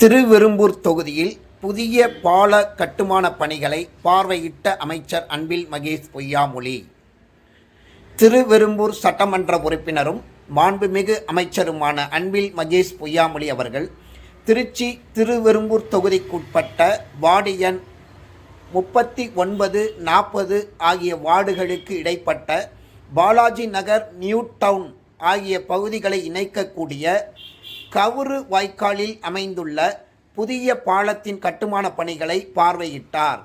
திருவெரும்பூர் தொகுதியில் புதிய பால கட்டுமான பணிகளை பார்வையிட்ட அமைச்சர் அன்பில் மகேஷ் பொய்யாமொழி. திருவெரும்பூர் சட்டமன்ற உறுப்பினரும் மாண்புமிகு அமைச்சருமான அன்பில் மகேஷ் பொய்யாமொழி அவர்கள் திருச்சி திருவெரும்பூர் தொகுதிக்குட்பட்ட வார்டு எண் முப்பத்தி ஒன்பது நாற்பது ஆகிய வார்டுகளுக்கு இடைப்பட்ட பாலாஜி நகர் நியூ டவுன் ஆகிய பகுதிகளை இணைக்கக்கூடிய கவுரு வாய்க்காலில் அமைந்துள்ள புதிய பாலத்தின் கட்டுமான பணிகளை பார்வையிட்டார்.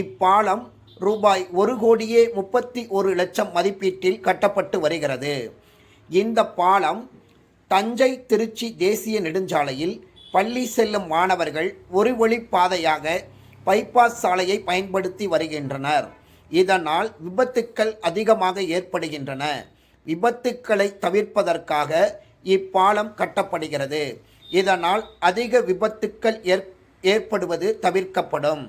இப்பாலம் ரூபாய் ஒரு கோடியே முப்பத்தி ஒரு லட்சம் மதிப்பீட்டில் கட்டப்பட்டு வருகிறது. இந்த பாலம் தஞ்சை திருச்சி தேசிய நெடுஞ்சாலையில் பள்ளி செல்லும் மாணவர்கள் ஒரு வழிப்பாதையாக பைபாஸ் சாலையை பயன்படுத்தி வருகின்றனர். இதனால் விபத்துக்கள் அதிகமாக ஏற்படுகின்றன. விபத்துக்களை தவிர்ப்பதற்காக இப்பாலம் கட்டப்படுகிறது. இதனால் அதிக விபத்துக்கள் ஏற் ஏற்படுவது தவிர்க்கப்படும்.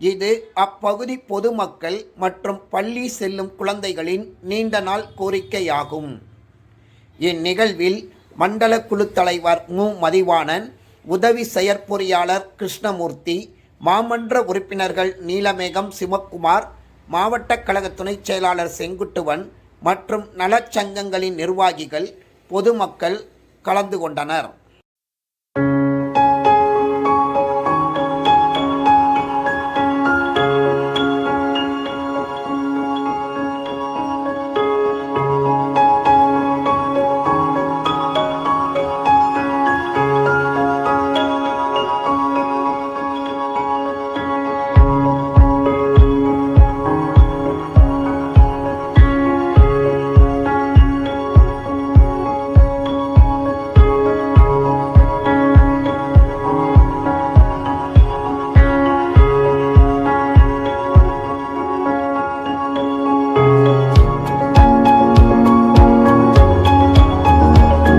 இது அப்பகுதி பொதுமக்கள் மற்றும் பள்ளி செல்லும் குழந்தைகளின் நீண்ட நாள் கோரிக்கையாகும். இந்நிகழ்வில் மண்டல குழு தலைவர் மு. மதிவாணன் உதவி செயற்பொறியாளர் கிருஷ்ணமூர்த்தி மாமன்ற உறுப்பினர்கள் நீலமேகம் சிவக்குமார் மாவட்ட கழக துணைச் செயலாளர் செங்குட்டுவன் மற்றும் நலச்சங்கங்களின் நிர்வாகிகள் பொதுமக்கள் கலந்து கொண்டனர்.